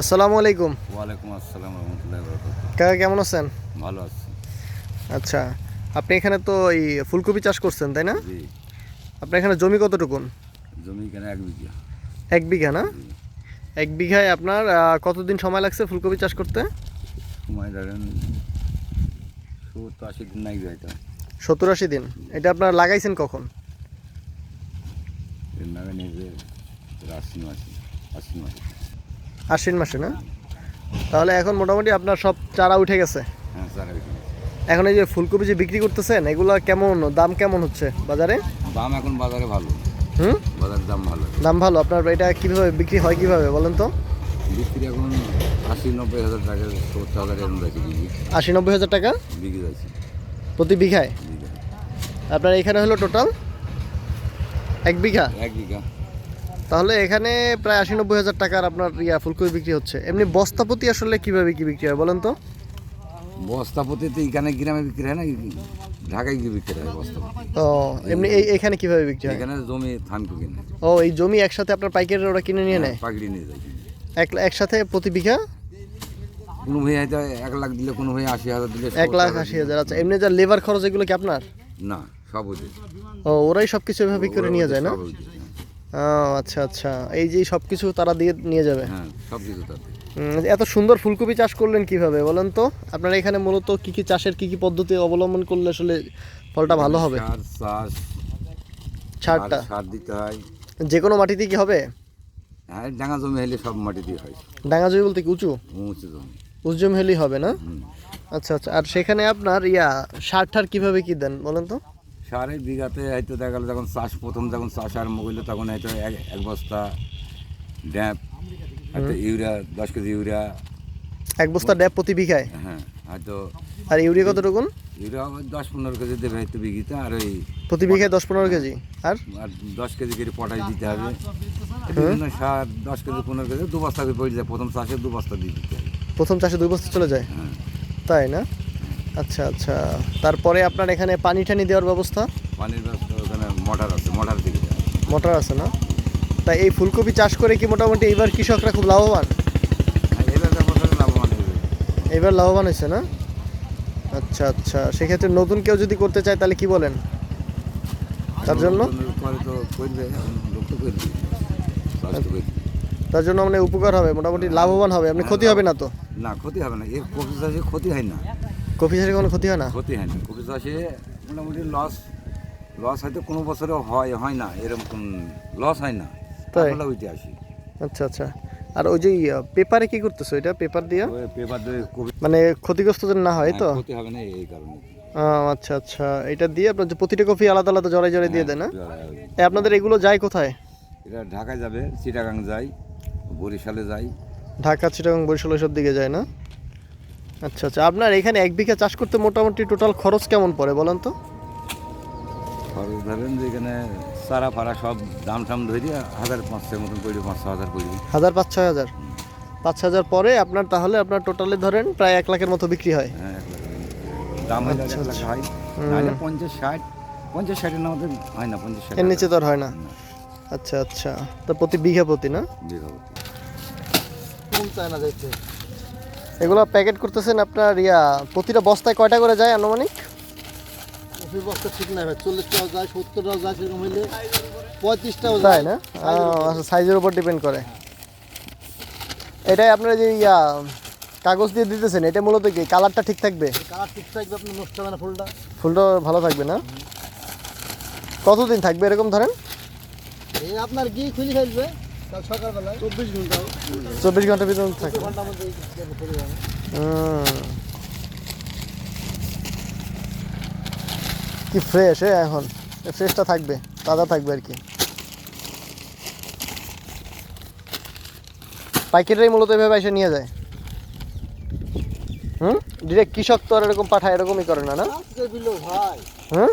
আসসালামু আলাইকুম। ওয়ালাইকুম আসসালাম রহমতুল্লাহ কাকা কেমন আছেন? ভালো আছি। আচ্ছা আপনি এখানে তো এই ফুলকপি চাষ করছেন তাই না? জি। আপনার এখানে জমি কতটুকুন? জমি কেন এক বিঘা। এক বিঘা না? এক বিঘায় আপনার কতদিন সময় লাগছে ফুলকপি চাষ করতে? সময় ধরেন সত্তর আশি দিন নাই এটা সত্তর আশি দিন? এটা আপনার লাগাইছেন কখন? নামে নিজে আশ্বিন মাসে আশ্বিন মাসে। আশ্বিন মাসে না? তাহলে এখন মোটামুটি আপনার সব চারা উঠে গেছে। হ্যাঁ এখন এই যে ফুলকপি যে বিক্রি করতেছেন এগুলো কেমন? দাম কেমন হচ্ছে বাজারে? দাম এখন বাজারে ভালো। হুম? বাজারের দাম ভালো। দাম ভালো। আপনার এটা কীভাবে বিক্রি হয় কীভাবে বলেন তো? বিক্রি এখন আশি নব্বই হাজার টাকা সত্তর হাজার এরকম যাচ্ছে আশি নব্বই হাজার টাকা? বিক্রি যাচ্ছে প্রতি বিঘায়? আপনার এখানে হলো টোটাল? এক বিঘা? এক বিঘা। তাহলে এখানে প্রায় আশি নব্বই হাজার টাকার আপনার ইয়া ফুলকপি বিক্রি হচ্ছে। এমনি বস্তাপতি আসলে কীভাবে কি বিক্রি হয় বলেন তো? বস্তাপতি তো এখানে গ্রামে বিক্রি হয় না ঢাকায় গিয়ে বিক্রি হয় বস্তাপতি ও এমনি এই এখানে কীভাবে বিক্রি হয়? এখানে জমি থানকু কিনে। ও এই জমি একসাথে আপনার পাইকারি ওরা কিনে নিয়ে নেয়? পাকড়ি নিয়ে যায়। এক একসাথে প্রতি বিঘা? কোনো ভাই হয়তো এক লাখ দিলে কোনো ভাই আশি হাজার দিলে এক লাখ আশি হাজার আচ্ছা এমনি যা লেবার খরচ এগুলো কি আপনার? না সব ওদের। ও ওরাই সব কিছু এভাবে করে নিয়ে যায় না? আচ্ছা আচ্ছা। এই যে সব কিছু তারা দিয়ে নিয়ে যাবে? হ্যাঁ সব কিছু এত সুন্দর ফুলকপি চাষ করলেন কীভাবে বলেন তো? আপনার এখানে মূলত কি কি চাষের কি কি পদ্ধতি অবলম্বন করলে আসলে ফলটা ভালো হবে? চাষ ছাড়টা সার- দিতে হয়। যে কোনো মাটিতে কি হবে? হ্যাঁ ডাঙা জমি হলে সব মাটি হয়। ডাঙা জমি বলতে কি উঁচু? উঁচু জমি। উঁচু জমি হলেই হবে না? আচ্ছা আচ্ছা। আর সেখানে আপনার ইয়া সার ঠার কীভাবে কি দেন বলেন তো? সারের বিঘাতে হয়তো দেখা গেলো যখন চাষ প্রথম যখন চাষ আরম্ভ করল তখন হয়তো এক এক বস্তা ড্যাপ হয়তো ইউরিয়া দশ কেজি ইউরিয়া। এক বস্তা ড্যাপ প্রতি বিঘায়? হ্যাঁ হয়তো আর ইউরিয়া কতটুকুন ইউরিয়া দশ পনেরো কেজি দেবে হয়তো বিঘিতে আর ওই প্রতি বিঘায় দশ পনেরো কেজি। আর? আর দশ কেজি করে পটাশ দিতে হবে। বিভিন্ন সার দশ কেজি পনেরো কেজি দু বস্তা করে পড়ে যায়। প্রথম চাষে দু বস্তা দিয়ে দিতে হবে প্রথম চাষে দুই বস্তা চলে যায়? হ্যাঁ। তাই না? আচ্ছা আচ্ছা। তারপরে আপনার এখানে পানি টানি দেওয়ার ব্যবস্থা? পানির ব্যবস্থা ওখানে মোটর আছে মোটর দিকে মোটর আছে না? তাই এই ফুলকপি চাষ করে কি মোটামুটি এইবার কৃষকরা খুব লাভবান? এবার লাভবান হয়েছে না? আচ্ছা আচ্ছা। সেক্ষেত্রে নতুন কেউ যদি করতে চায় তাহলে কি বলেন? তার জন্য? তো তো তো। তার জন্য মানে উপকার হবে মোটামুটি লাভবান হবে। আপনি ক্ষতি হবে না তো? না ক্ষতি হবে না। কপি চাষে ক্ষতি হয় না। কফি চাষে কোনো ক্ষতি হয় না? ক্ষতি হয় না। কপি চাষে মোটামুটি লস লস হয়তো কোনো বছরে হয় হয় না এরকম লস হয় না। তাই? আসি। আচ্ছা আচ্ছা। আর ওই যে পেপারে কি করতেছো এটা? পেপার দিয়ে? পেপার দিয়ে কপি মানে ক্ষতিগ্রস্ত যেন না হয় তো? হ্যাঁ, ক্ষতি হবে না এই কারণে। আচ্ছা আচ্ছা। এটা দিয়ে আপনার যে প্রতিটা কফি আলাদা আলাদা জড়াই জড়াই দিয়ে দেয় না আপনাদের এগুলো যায় কোথায়? এটা ঢাকায় যাবে চিটাগাং যাই বরিশালে যায়। ঢাকা চিটাগাং বরিশাল সব দিকে যায় না? আচ্ছা আচ্ছা। আপনার এখানে এক বিঘা চাষ করতে মোটামুটি টোটাল খরচ কেমন পড়ে বলেন তো? খরচ ধরেন যে এখানে সারা ফারা সব দাম টাম ধরি হাজার পাঁচশোর মতন পড়বে পাঁচশো হাজার পড়বে হাজার পাঁচ ছয় হাজার। পাঁচ হাজার পরে আপনার তাহলে আপনার টোটালে ধরেন প্রায় এক লাখের মতো বিক্রি হয়। হ্যাঁ এক লাখ দাম আচ্ছা, এক লাখ আচ্ছা। হয়। নাহলে পঞ্চাশ ষাট পঞ্চাশ ষাটের মধ্যে হয় না পঞ্চাশ ষাট এর নিচে তো আর হয় না। না, আচ্ছা আচ্ছা। তো প্রতি বিঘা প্রতি না? বিঘা প্রতি। এগুলো প্যাকেট করতেছেন আপনার ইয়া প্রতিটা বস্তায় কয়টা করে যায় আনুমানিক? বস্তা ঠিক নাই ভাই চল্লিশটাও যায় সত্তরটাও যায় সেরকম হইলে পঁয়ত্রিশটাও যায়। না? আচ্ছা সাইজের উপর ডিপেন্ড করে। এটাই আপনারা যে ইয়া কাগজ দিয়ে দিতেছেন এটা মূলত কি কালারটা ঠিক থাকবে? কালার ঠিক থাকবে আপনার নষ্ট হবে না ফুলটা। ফুলটা ভালো থাকবে না? কতদিন থাকবে এরকম ধরেন? এই আপনার গিয়ে খুলে ফেলবে। চব্বিশ ঘণ্টা। যাবে। হুম। কি ফ্রেশ এ এখন। ফ্রেশটা থাকবে তাজা থাকবে আর কি। পাইকারিরাই মূলত এভাবে এসে নিয়ে যায়। হুম? ডিরেক্ট কৃষক তো আর এরকম পাঠায় এরকমই করে না না? হুম?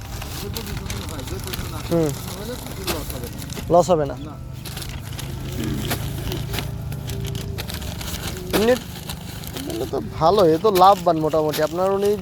লস হবে না। এমনি তো ভালো এ তো লাভবান মোটামুটি। আপনার উনি